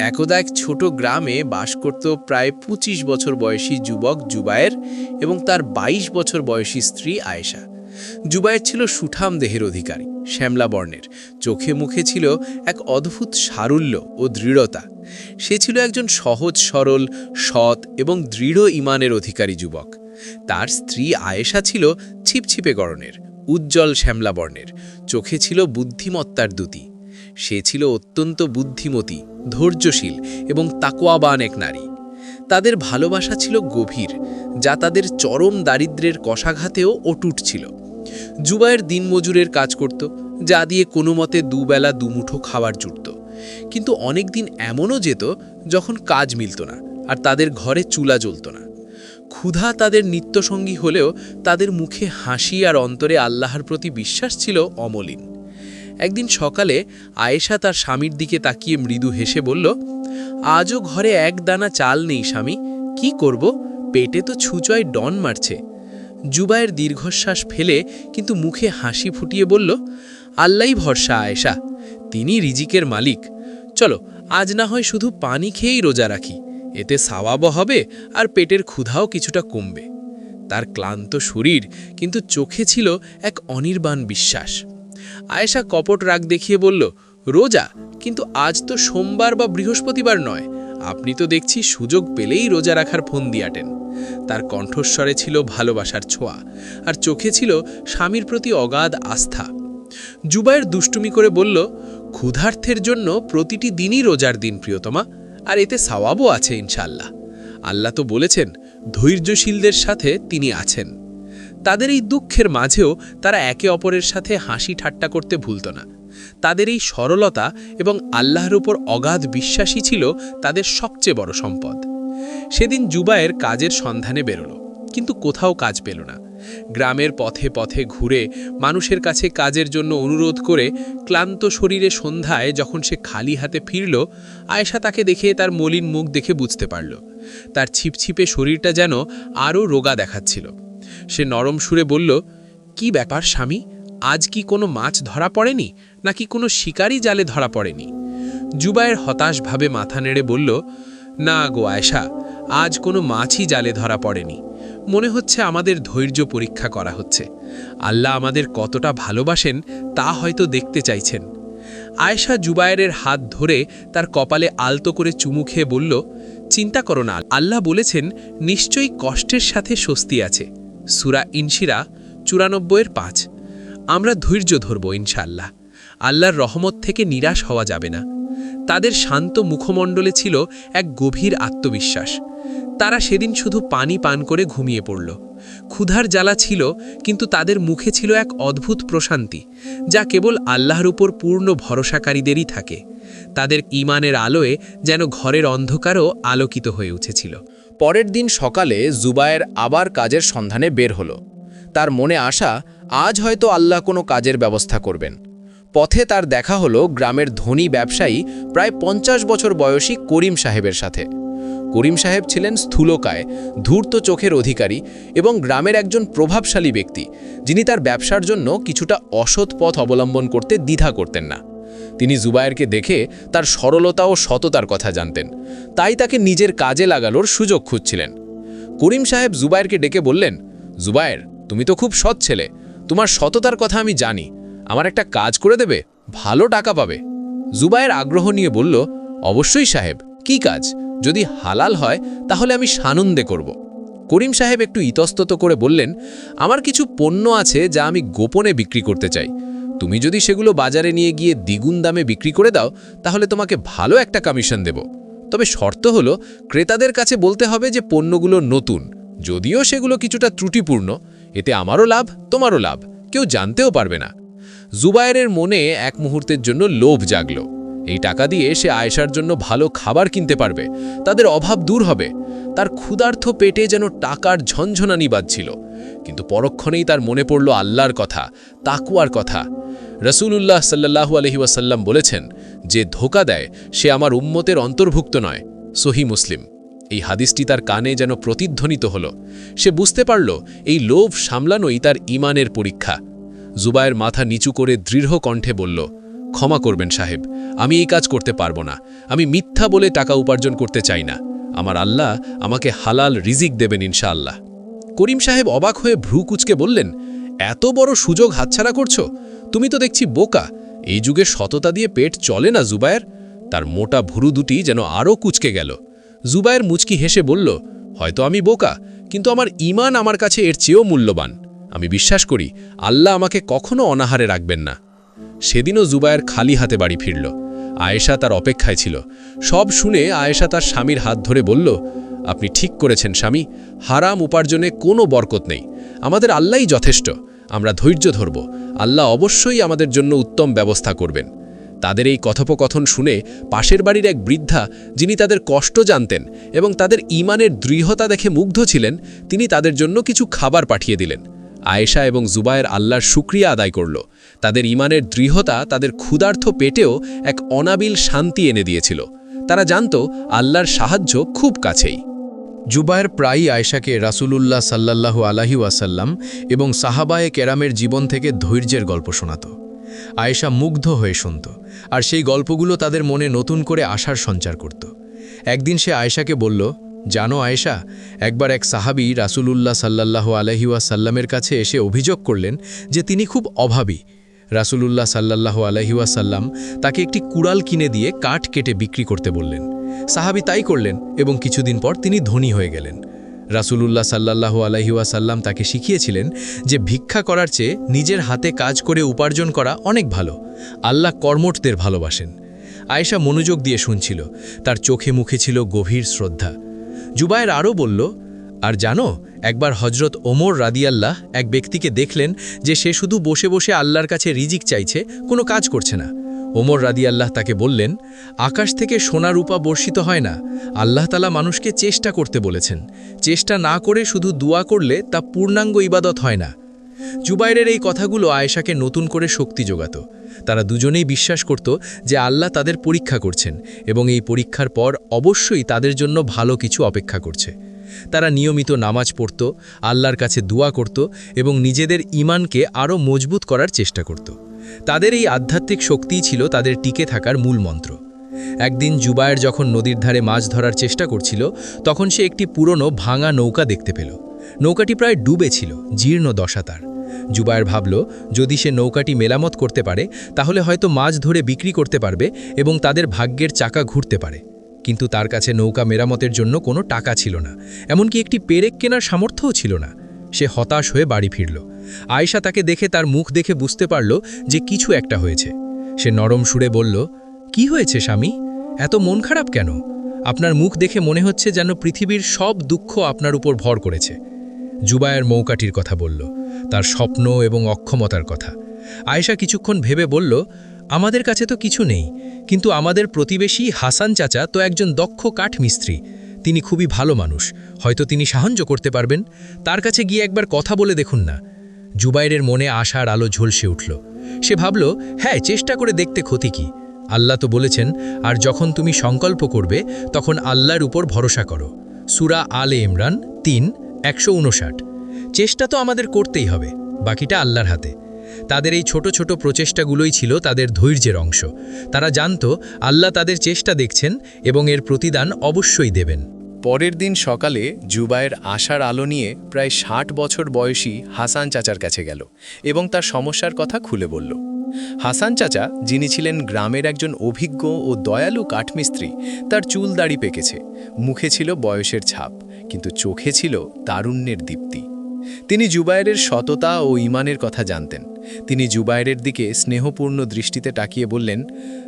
একদা এক ছোট গ্রামে বাস করত প্রায় ২৫ বছর বয়সী যুবক জুবায়ের এবং তার ২২ বছর বয়সী স্ত্রী আয়েশা। জুবায়ের ছিল সুঠাম দেহের অধিকারী, শ্যামলা বর্ণের। চোখে মুখে ছিল এক অদ্ভুত সারুল্য ও দৃঢ়তা। সে ছিল একজন সহজ, সরল, সৎ এবং দৃঢ় ইমানের অধিকারী যুবক। তার স্ত্রী আয়েশা ছিল ছিপছিপে গড়নের, উজ্জ্বল শ্যামলা বর্ণের। চোখে ছিল বুদ্ধিমত্তার দ্যুতি সে ছিল অত্যন্ত বুদ্ধিমতী, ধৈর্যশীল এবং তাকোয়াবান এক নারী। তাদের ভালোবাসা ছিল গভীর, যা তাদের চরম দারিদ্র্যের কষাঘাতেও অটুট ছিল। জুবায়ের দিনমজুরের কাজ করত, যা দিয়ে কোনো মতে দুবেলা দুমুঠো খাবার জুটত। কিন্তু অনেক দিন এমনও যেত যখন কাজ মিলত না আর তাদের ঘরে চুলা জ্বলত না। ক্ষুধা তাদের নিত্যসঙ্গী হলেও তাদের মুখে হাসি আর অন্তরে আল্লাহর প্রতি বিশ্বাস ছিল অমলিন। একদিন সকালে আয়েশা তার স্বামীর দিকে তাকিয়ে মৃদু হেসে বলল, আজও ঘরে এক দানা চাল নেই স্বামী, কি করব? পেটে তো ছুচয় ডন মারছে। জুবায়ের দীর্ঘশ্বাস ফেলে কিন্তু মুখে হাসি ফুটিয়ে বলল, আল্লাহই ভরসা আয়েশা, তিনি রিজিকের মালিক। চলো, আজ না হয় শুধু পানি খেয়েই রোজা রাখি, এতে সাওয়াবও হবে আর পেটের ক্ষুধাও কিছুটা কমবে। তার ক্লান্ত শরীর কিন্তু চোখে ছিল এক অনির্বাণ বিশ্বাস। আয়েশা কপট রাগ দেখিয়ে বলল, রোজা, কিন্তু আজ তো সোমবার বা বৃহস্পতিবার নয়। আপনি তো দেখছি সুযোগ পেলেই রোজা রাখার ফোন দিয়াটেন তার কণ্ঠস্বরে ছিল ভালোবাসার ছোঁয়া, আর চোখে ছিল স্বামীর প্রতি অগাধ আস্থা। জুবায়ের দুষ্টুমি করে বলল, ক্ষুধার্থের জন্য প্রতিটি দিনই রোজার দিন, প্রিয়তমা, আর এতে সাওয়াবও আছে ইনশাল্লাহ আল্লাহ তো বলেছেন, ধৈর্যশীলদের সাথে তিনি আছেন। তাদের এই দুঃখের মাঝেও তারা একে অপরের সাথে হাসি ঠাট্টা করতে ভুলত না। তাদের এই সরলতা এবং আল্লাহর উপর অগাধ বিশ্বাসী ছিল তাদের সবচেয়ে বড় সম্পদ। সেদিন জুবায়ের কাজের সন্ধানে বেরোল, কিন্তু কোথাও কাজ পেল না। গ্রামের পথে পথে ঘুরে মানুষের কাছে কাজের জন্য অনুরোধ করে ক্লান্ত শরীরে সন্ধ্যায় যখন সে খালি হাতে ফিরল, আয়েশা তাকে দেখে তার মলিন মুখ দেখে বুঝতে পারল। তার ছিপছিপে শরীরটা যেন আরও রোগা দেখাচ্ছিল। সে নরম সুরে বলল, কি ব্যাপার স্বামী? আজ কি কোনো মাছ ধরা পড়েনি? নাকি কোনো শিকারই জালে ধরা পড়েনি? জুবায়ের হতাশভাবে মাথা নেড়ে বলল, না গো আয়সা আজ কোনো মাছই জালে ধরা পড়েনি। মনে হচ্ছে আমাদের ধৈর্য পরীক্ষা করা হচ্ছে। আল্লাহ আমাদের কতটা ভালোবাসেন তা হয়তো দেখতে চাইছেন। আয়েশা জুবায়েরের হাত ধরে তার কপালে আলতো করে চুমু খেয়ে বলল, চিন্তা করো না, আল্লাহ বলেছেন, নিশ্চয়ই কষ্টের সাথে স্বস্তি আছে। সুরা ইনশিরা চুরানব্বইয়ের পাঁচ। আমরা ধৈর্য ধরব ইনশাল্লাহ আল্লাহর রহমত থেকে নিরাশ হওয়া যাবে না। তাদের শান্ত মুখমণ্ডলে ছিল এক গভীর আত্মবিশ্বাস। তারা সেদিন শুধু পানি পান করে ঘুমিয়ে পড়ল। ক্ষুধার জ্বালা ছিল, কিন্তু তাদের মুখে ছিল এক অদ্ভুত প্রশান্তি, যা কেবল আল্লাহর উপর পূর্ণ ভরসাকারীদেরই থাকে। তাদের ইমানের আলোয় যেন ঘরের অন্ধকারও আলোকিত হয়ে উঠেছিল। পরের দিন সকালে জুবায়ের আবার কাজের সন্ধানে বের হলো। তার মনে আশা, আজ হয়তো আল্লাহ কোনো কাজের ব্যবস্থা করবেন। পথে তার দেখা হলো গ্রামের ধনী ব্যবসায়ী প্রায় পঞ্চাশ বছর বয়সী করিম সাহেবের সাথে। করিম সাহেব ছিলেন স্থূলকায়, ধূর্ত চোখের অধিকারী এবং গ্রামের একজন প্রভাবশালী ব্যক্তি, যিনি তার ব্যবসার জন্য কিছুটা অসৎ পথ অবলম্বন করতে দ্বিধা করতেন না। তিনি জুবায়েরকে দেখে তার সরলতা ও সততার কথা জানতেন। তাই তাকে নিজের কাজে লাগানোর সুযোগ খুঁজছিলেন। করিম সাহেব জুবায়েরকে ডেকে বললেন, জুবায়ের, তুমি তো খুব সৎ ছেলে। তোমার সততার কথা আমি জানি। আমার একটা কাজ করে দেবে, ভালো টাকা পাবে। জুবায়ের আগ্রহ নিয়ে বলল, অবশ্যই সাহেব, কি কাজ? যদি হালাল হয়, তাহলে আমি সানন্দে করব। করিম সাহেব একটু ইতস্তত করে বললেন, আমার কিছু পণ্য আছে যা আমি গোপনে বিক্রি করতে চাই। তুমি যদি সেগুলো বাজারে নিয়ে গিয়ে দ্বিগুণ দামে বিক্রি করে দাও, তাহলে তোমাকে ভালো একটা কমিশন দেব। তবে শর্ত হলো, ক্রেতাদের কাছে বলতে হবে যে পণ্যগুলো নতুন, যদিও সেগুলো কিছুটা ত্রুটিপূর্ণ, এতে আমারও লাভ, তোমারও লাভ, কেউ জানতেও পারবে না। জুবায়েরের মনে এক মুহূর্তের জন্য লোভ জাগল। এই টাকা দিয়ে সে আয়েশার জন্য ভালো খাবার কিনতে পারবে, তাদের অভাব দূর হবে, তার ক্ষুধার্থ পেটে যেন টাকার ঝনঝনানি বাজছিল। কিন্তু পরক্ষণেই তার মনে পড়ল আল্লাহর কথা তাকুয়ার কথা। রসুলুল্লাহ সাল্লাহু আলহি ওয়াসাল্লাম বলেছেন, যে ধোকা দেয়, সে আমার উম্মতের অন্তর্ভুক্ত নয়। সহি মুসলিম, এই হাদিসটি তার কানে যেন প্রতিধ্বনিত হল। সে বুঝতে পারল, এই লোভ সামলানোই তার ইমানের পরীক্ষা। জুবায়ের মাথা নিচু করে দৃঢ় কণ্ঠে বলল, ক্ষমা করবেন সাহেব, আমি এই কাজ করতে পারব না। আমি মিথ্যা বলে টাকা উপার্জন করতে চাই না। আমার আল্লাহ আমাকে হালাল রিজিক দেবেন ইনশাআল্লাহ। করিম সাহেব অবাক হয়ে ভ্রু কুচকে বললেন, এত বড় সুযোগ হাতছাড়া করছ? তুমি তো দেখছি বোকা। এই যুগে সততা দিয়ে পেট চলে না জুবায়ের। তার মোটা ভুরু দুটি যেন আরও কুচকে গেল। জুবায়ের মুচকি হেসে বলল, হয়তো আমি বোকা, কিন্তু আমার ইমান আমার কাছে এর চেয়েও মূল্যবান। আমি বিশ্বাস করি, আল্লাহ আমাকে কখনো অনাহারে রাখবেন না। সেদিনও জুবায়ের খালি হাতে বাড়ি ফিরল। আয়েশা তার অপেক্ষায় ছিল। সব শুনে আয়েশা তার স্বামীর হাত ধরে বলল আপনি ঠিক করেছেন, স্বামী। হারাম উপার্জনে কোনো বরকত নেই। আমাদের আল্লাহই যথেষ্ট। আমরা ধৈর্য ধরব। আল্লাহ অবশ্যই আমাদের জন্য উত্তম ব্যবস্থা করবেন। তাদের এই কথোপকথন শুনে পাশের বাড়ির এক বৃদ্ধা, যিনি তাদের কষ্ট জানতেন এবং তাদের ইমানের দৃঢ়তা দেখে মুগ্ধ ছিলেন, তিনি তাদের জন্য কিছু খাবার পাঠিয়ে দিলেন। আয়েশা এবং জুবায়ের আল্লাহর শুক্রিয়া আদায় করল। তাদের ইমানের দৃঢ়তা তাদের ক্ষুধার্থ পেটেও এক অনাবিল শান্তি এনে দিয়েছিল। তারা জানত, আল্লাহর সাহায্য খুব কাছেই। জুবায়ের প্রায়ই আয়েশাকে রাসূলুল্লাহ সাল্লাল্লাহু আলাহি ওয়াসাল্লাম এবং সাহাবায়ে কেরামের জীবন থেকে ধৈর্যের গল্প শোনাত। আয়েশা মুগ্ধ হয়ে শুনত আর সেই গল্পগুলো তাদের মনে নতুন করে আশার সঞ্চার করত। একদিন সে আয়েশাকে বলল, জানো আয়েশা, একবার এক সাহাবি রাসূলুল্লাহ সাল্লাল্লাহু আলহি ওয়াসাল্লামের কাছে এসে অভিযোগ করলেন যে তিনি খুব অভাবী রাসূলুল্লাহ সাল্লাল্লাহু আলহি ওয়াসাল্লাম তাকে একটি কুড়াল কিনে দিয়ে কাঠ কেটে বিক্রি করতে বললেন। সাহাবি তাই করলেন এবং কিছুদিন পর তিনি ধনী হয়ে গেলেন। রাসূলুল্লাহ সাল্লাল্লাহু আলহি ওয়াসাল্লাম তাকে শিখিয়েছিলেন যে ভিক্ষা করার চেয়ে নিজের হাতে কাজ করে উপার্জন করা অনেক ভালো। আল্লাহ কর্মঠদের ভালোবাসেন। আয়েশা মনোযোগ দিয়ে শুনছিল, তার চোখে মুখে ছিল গভীর শ্রদ্ধা। জুবায়ের আরও বলল আর জানো, একবার হজরত ওমর রাদিয়াল্লাহ এক ব্যক্তিকে দেখলেন যে সে শুধু বসে বসে আল্লাহর কাছে রিজিক চাইছে, কোনো কাজ করছে না। ওমর রাদিয়াল্লাহ তাকে বললেন, আকাশ থেকে সোনা রূপা বর্ষিত হয় না। আল্লাহ তালা মানুষকে চেষ্টা করতে বলেছেন। চেষ্টা না করে শুধু দোয়া করলে তা পূর্ণাঙ্গ ইবাদত হয় না। জুবাইরের এই কথাগুলো আয়েশাকে নতুন করে শক্তি যোগাত। তারা দুজনেই বিশ্বাস করত যে আল্লাহ তাদের পরীক্ষা করছেন এবং এই পরীক্ষার পর অবশ্যই তাদের জন্য ভালো কিছু অপেক্ষা করছে। তারা নিয়মিত নামাজ পড়ত, আল্লাহর কাছে দোয়া করত এবং নিজেদের ইমানকে আরও মজবুত করার চেষ্টা করত। তাদের এই আধ্যাত্মিক শক্তিই ছিল তাদের টিকে থাকার মূল মন্ত্র। একদিন জুবায়ের যখন নদীর ধারে মাছ ধরার চেষ্টা করছিল, তখন সে একটি পুরনো ভাঙা নৌকা দেখতে পেল। নৌকাটি প্রায় ডুবে ছিল, জীর্ণ দশা তার। জুবায়ের ভাবল, যদি সে নৌকাটি মেলামত করতে পারে, তাহলে হয়তো মাছ ধরে বিক্রি করতে পারবে এবং তাদের ভাগ্যের চাকা ঘুরতে পারে। কিন্তু তার কাছে নৌকা মেরামতের জন্য কোনো টাকা ছিল না, এমনকি একটি পেরেক কেনার সামর্থ্যও ছিল না। সে হতাশ হয়ে বাড়ি ফিরল। আয়েশা তাকে দেখে তার মুখ দেখে বুঝতে পারল যে কিছু একটা হয়েছে। সে নরম সুরে বলল, কি হয়েছে স্বামী? এত মন খারাপ কেন? আপনার মুখ দেখে মনে হচ্ছে যেন পৃথিবীর সব দুঃখ আপনার উপর ভর করেছে। জুবায়ের মৌকাটির কথা বলল, তার স্বপ্ন এবং অক্ষমতার কথা। আয়েশা কিছুক্ষণ ভেবে বলল, আমাদের কাছে তো কিছু নেই। কিন্তু আমাদের প্রতিবেশী হাসান চাচা তো একজন দক্ষ কাঠমিস্ত্রি তিনি খুবই ভালো মানুষ। হয়তো তিনি সাহায্য করতে পারবেন। তার কাছে গিয়ে একবার কথা বলে দেখুন না। জুবাইরের মনে আশার আলো ঝলসে উঠল। সে ভাবল হ্যাঁ চেষ্টা করে দেখতে ক্ষতি কি? আল্লাহ তো বলেছেন, আর যখন তুমি সংকল্প করবে, তখন আল্লাহর উপর ভরসা করো। সুরা আলে ইমরান তিন, একশো চেষ্টা তো আমাদের করতেই হবে, বাকিটা আল্লাহর হাতে। তাদের এই ছোট ছোট প্রচেষ্টাগুলোই ছিল তাদের ধৈর্যের অংশ। তারা জানত আল্লাহ তাদের চেষ্টা দেখছেন এবং এর প্রতিদান অবশ্যই দেবেন। পরের দিন সকালে জুবায়ের আশার আলো নিয়ে প্রায় ষাট বছর বয়সী হাসান চাচার কাছে গেল এবং তার সমস্যার কথা খুলে বলল। হাসান চাচা, যিনি ছিলেন গ্রামের একজন অভিজ্ঞ ও দয়ালু কাঠমিস্ত্রি, তার চুল দাড়ি পেকেছে, মুখে ছিল বয়সের ছাপ, কিন্তু চোখে ছিল তারুণ্যের দীপ্তি। তিনি জুবায়ের সততা ও ইমানের কথা জানতেন। তিনি জুবায়ের দিকে স্নেহপূর্ণ দৃষ্টিতে তাকিয়ে বললেন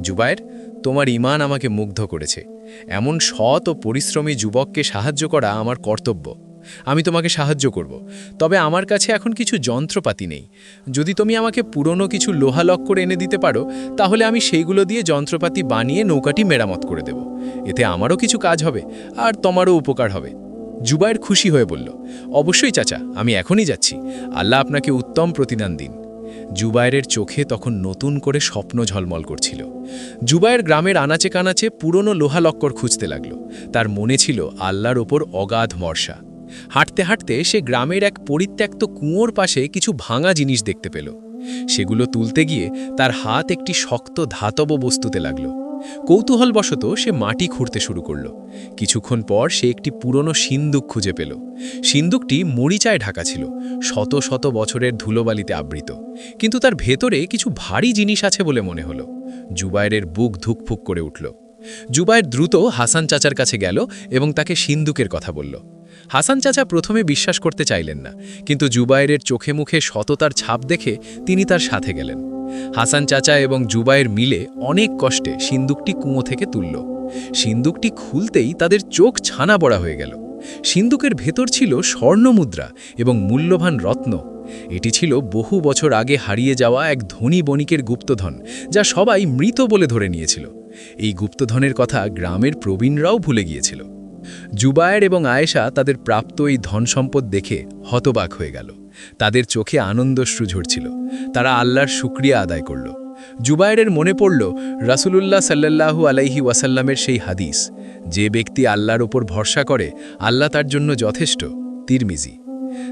জুবায়ের তোমার ইমান আমাকে মুগ্ধ করেছে। এমন সৎ ও পরিশ্রমী যুবককে সাহায্য করা আমার কর্তব্য। আমি তোমাকে সাহায্য করব। তবে আমার কাছে এখন কিছু যন্ত্রপাতি নেই। যদি তুমি আমাকে পুরনো কিছু লোহা লক করে এনে দিতে পারো, তাহলে আমি সেইগুলো দিয়ে যন্ত্রপাতি বানিয়ে নৌকাটি মেরামত করে দেব। এতে আমারও কিছু কাজ হবে, আর তোমারও উপকার হবে। জুবায়ের খুশি হয়ে বলল, অবশ্যই চাচা, আমি এখনই যাচ্ছি। আল্লাহ আপনাকে উত্তম প্রতিদান দিন। জুবায়ের চোখে তখন নতুন করে স্বপ্ন ঝলমল করছিল। জুবায়ের গ্রামের আনাচে কানাচে পুরনো লোহা লক্কর খুঁজতে লাগল। তার মনে ছিল আল্লাহর ওপর অগাধ মর্ষা হাঁটতে হাঁটতে সে গ্রামের এক পরিত্যক্ত কুঁয়োর পাশে কিছু ভাঙা জিনিস দেখতে পেল। সেগুলো তুলতে গিয়ে তার হাত একটি শক্ত ধাতব বস্তুতে লাগল। কৌতূহলবশত সে মাটি খুঁড়তে শুরু করল। কিছুক্ষণ পর সে একটি পুরনো সিন্দুক খুঁজে পেল। সিন্দুকটি মরিচায় ঢাকা ছিল, শত শত বছরের ধুলোবালিতে আবৃত। কিন্তু তার ভেতরে কিছু ভারী জিনিস আছে বলে মনে হলো। জুবায়ের বুক ধুকফুক করে উঠল। জুবায়ের দ্রুত হাসান চাচার কাছে গেল এবং তাকে সিন্দুকের কথা বলল। হাসান চাচা প্রথমে বিশ্বাস করতে চাইলেন না, কিন্তু জুবায়ের চোখে মুখে সততার ছাপ দেখে তিনি তার সাথে গেলেন। হাসান চাচা এবং জুবায়ের মিলে অনেক কষ্টে সিন্দুকটি কুঁয়ো থেকে তুলল। সিন্দুকটি খুলতেই তাদের চোখ ছানা বড়া হয়ে গেল। সিন্দুকের ভেতর ছিল স্বর্ণমুদ্রা এবং মূল্যবান রত্ন। এটি ছিল বহু বছর আগে হারিয়ে যাওয়া এক ধনী বণিকের গুপ্তধন, যা সবাই মৃত বলে ধরে নিয়েছিল। এই গুপ্তধনের কথা গ্রামের প্রবীণরাও ভুলে গিয়েছিল। জুবায়ের এবং আয়েশা তাদের প্রাপ্ত এই ধনসম্পদ দেখে হতবাক হয়ে গেল। তাদের চোখে আনন্দশ্রু ঝরছিল তারা আল্লাহর শুক্রিয়া আদায় করল। জুবায়ের মনে পড়ল, রাসূলুল্লাহ সাল্লাল্লাহু আলাইহি ওয়াসাল্লামের সেই হাদিস, যে ব্যক্তি আল্লাহর ওপর ভরসা করে, আল্লাহ তার জন্য যথেষ্ট, তিরমিজি।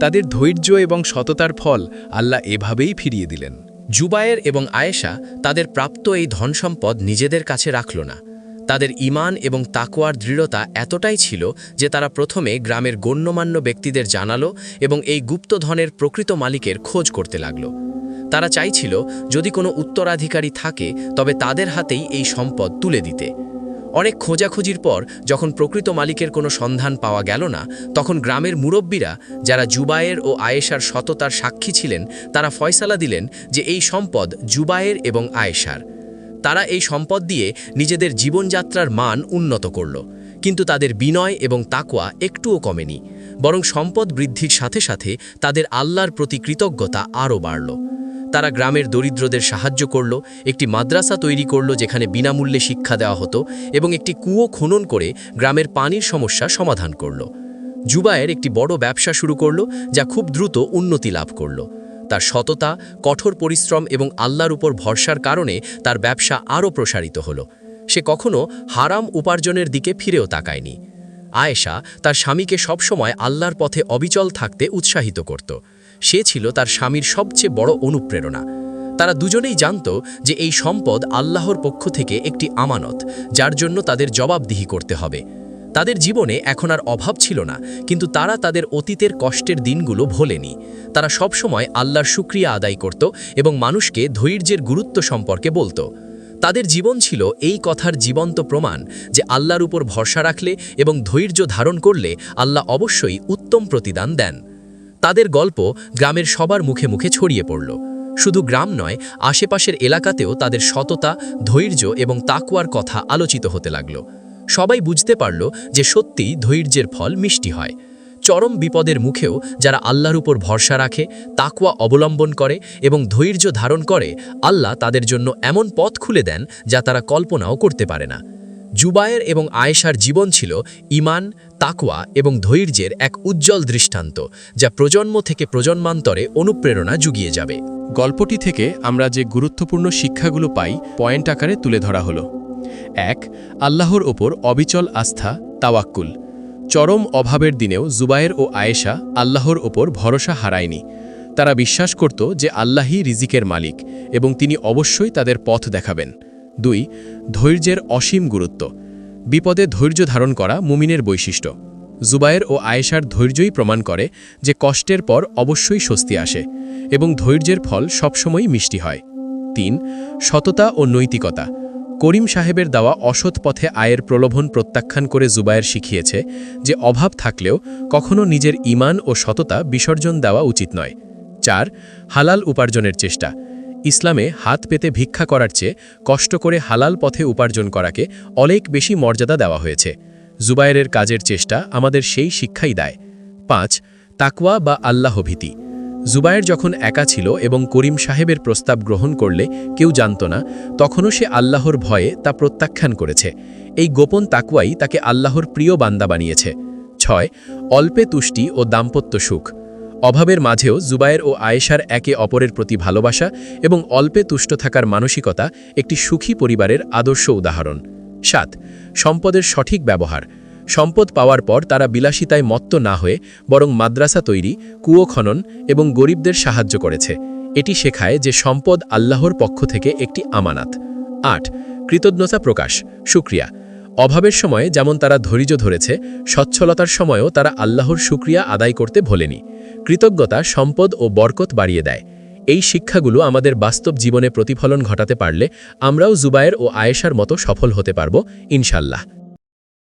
তাদের ধৈর্য এবং সততার ফল আল্লাহ এভাবেই ফিরিয়ে দিলেন। জুবায়ের এবং আয়েশা তাদের প্রাপ্ত এই ধনসম্পদ নিজেদের কাছে রাখল না। তাদের ইমান এবং তাকোয়ার দৃঢ়তা এতটাই ছিল যে তারা প্রথমে গ্রামের গণ্যমান্য ব্যক্তিদের জানালো এবং এই গুপ্তধনের প্রকৃত মালিকের খোঁজ করতে লাগল। তারা চাইছিল, যদি কোনো উত্তরাধিকারী থাকে, তবে তাদের হাতেই এই সম্পদ তুলে দিতে। অনেক খোঁজাখুঁজির পর, যখন প্রকৃত মালিকের কোনো সন্ধান পাওয়া গেল না, তখন গ্রামের মুরব্বীরা, যারা জুবায়ের ও আয়েশার সততার সাক্ষী ছিলেন, তারা ফয়সালা দিলেন যে এই সম্পদ জুবায়ের এবং আয়েশার। তারা এই সম্পদ দিয়ে নিজেদের জীবনযাত্রার মান উন্নত করল। কিন্তু তাদের বিনয় এবং তাকওয়া একটুও কমেনি। বরং সম্পদ বৃদ্ধির সাথে সাথে তাদের আল্লাহর প্রতি কৃতজ্ঞতা আরও বাড়ল। তারা গ্রামের দরিদ্রদের সাহায্য করল, একটি মাদ্রাসা তৈরি করল যেখানে বিনামূল্যে শিক্ষা দেওয়া হতো এবং একটি কুয়ো খনন করে গ্রামের পানির সমস্যা সমাধান করল। জুবায়ের একটি বড় ব্যবসা শুরু করল, যা খুব দ্রুত উন্নতি লাভ করল। তার সততা, কঠোর পরিশ্রম এবং আল্লাহর উপর ভরসার কারণে তার ব্যবসা আরও প্রসারিত হল। সে কখনো হারাম উপার্জনের দিকে ফিরেও তাকায়নি। আয়েশা তার স্বামীকে সবসময় আল্লাহর পথে অবিচল থাকতে উৎসাহিত করত। সে ছিল তার স্বামীর সবচেয়ে বড় অনুপ্রেরণা। তারা দুজনেই জানত যে এই সম্পদ আল্লাহর পক্ষ থেকে একটি আমানত, যার জন্য তাদের জবাবদিহি করতে হবে। তাদের জীবনে এখন আর অভাব ছিল না, কিন্তু তারা তাদের অতীতের কষ্টের দিনগুলো ভোলেনি। তারা সবসময় আল্লাহর শুক্রিয়া আদায় করত এবং মানুষকে ধৈর্যের গুরুত্ব সম্পর্কে বলতো। তাদের জীবন ছিল এই কথার জীবন্ত প্রমাণ যে আল্লাহর উপর ভরসা রাখলে এবং ধৈর্য ধারণ করলে আল্লাহ অবশ্যই উত্তম প্রতিদান দেন। তাদের গল্প গ্রামের সবার মুখে মুখে ছড়িয়ে পড়ল। শুধু গ্রাম নয়, আশেপাশের এলাকাতেও তাদের সততা, ধৈর্য এবং তাকুয়ার কথা আলোচিত হতে লাগল। সবাই বুঝতে পারল যে সত্যিই ধৈর্যের ফল মিষ্টি হয়। চরম বিপদের মুখেও যারা আল্লাহর উপর ভরসা রাখে তাকুয়া অবলম্বন করে এবং ধৈর্য ধারণ করে, আল্লাহ তাদের জন্য এমন পথ খুলে দেন যা তারা কল্পনাও করতে পারে না। জুবায়ের এবং আয়েশার জীবন ছিল ইমান তাকওয়া এবং ধৈর্যের এক উজ্জ্বল দৃষ্টান্ত, যা প্রজন্ম থেকে প্রজন্মান্তরে অনুপ্রেরণা জুগিয়ে যাবে। গল্পটি থেকে আমরা যে গুরুত্বপূর্ণ শিক্ষাগুলো পাই, পয়েন্ট আকারে তুলে ধরা হলো। এক, আল্লাহর ওপর অবিচল আস্থা, তাওয়াক্কুল। চরম অভাবের দিনেও জুবায়ের ও আয়েশা আল্লাহর ওপর ভরসা হারায়নি। তারা বিশ্বাস করত যে আল্লাহই রিজিকের মালিক এবং তিনি অবশ্যই তাদের পথ দেখাবেন। দুই, ধৈর্যের অসীম গুরুত্ব। বিপদে ধৈর্য ধারণ করা মুমিনের বৈশিষ্ট্য। জুবায়ের ও আয়েশার ধৈর্যই প্রমাণ করে যে কষ্টের পর অবশ্যই স্বস্তি আসে এবং ধৈর্যের ফল সবসময়ই মিষ্টি হয়। তিন, সততা ও নৈতিকতা। করিম সাহেবের দেওয়া অসৎ পথে আয়ের প্রলোভন প্রত্যাখ্যান করে জুবায়ের শিখিয়েছে যে অভাব থাকলেও কখনো নিজের ইমান ও সততা বিসর্জন দেওয়া উচিত নয়। চার, হালাল উপার্জনের চেষ্টা। ইসলামে হাত পেতে ভিক্ষা করার চেয়ে কষ্ট করে হালাল পথে উপার্জন করাকে অনেক বেশি মর্যাদা দেওয়া হয়েছে। জুবায়েরের কাজের চেষ্টা আমাদের সেই শিক্ষাই দেয়। পাঁচ, তাকওয়া বা আল্লাহভীতি। জুবায়ের যখন একা ছিল এবং করিম সাহেবের প্রস্তাব গ্রহণ করলে কেউ জানত না, তখনও সে আল্লাহর ভয়ে তা প্রত্যাখ্যান করেছে। এই গোপন তাকুয়াই তাকে আল্লাহর প্রিয় বান্দা বানিয়েছে। ছয়, অল্পে তুষ্টি ও দাম্পত্য সুখ। অভাবের মাঝেও জুবায়ের ও আয়েশার একে অপরের প্রতি ভালোবাসা এবং অল্পে তুষ্ট থাকার মানসিকতা একটি সুখী পরিবারের আদর্শ উদাহরণ। সাত, সম্পদের সঠিক ব্যবহার। সম্পদ পাওয়ার পর তারা বিলাসিতায় মত্ত না হয়ে বরং মাদ্রাসা তৈরি, কুয়ো খনন এবং গরিবদের সাহায্য করেছে। এটি শেখায় যে সম্পদ আল্লাহর পক্ষ থেকে একটি আমানাত। আট, কৃতজ্ঞতা প্রকাশ, শুক্রিয়া। অভাবের সময়ে যেমন তারা ধৈর্য ধরেছে, সচ্ছলতার সময়ও তারা আল্লাহর শুক্রিয়া আদায় করতে ভোলেনি। কৃতজ্ঞতা সম্পদ ও বরকত বাড়িয়ে দেয়। এই শিক্ষাগুলো আমাদের বাস্তব জীবনে প্রতিফলন ঘটাতে পারলে আমরাও জুবায়ের ও আয়েশার মতো সফল হতে পারব, ইনশাল্লাহ।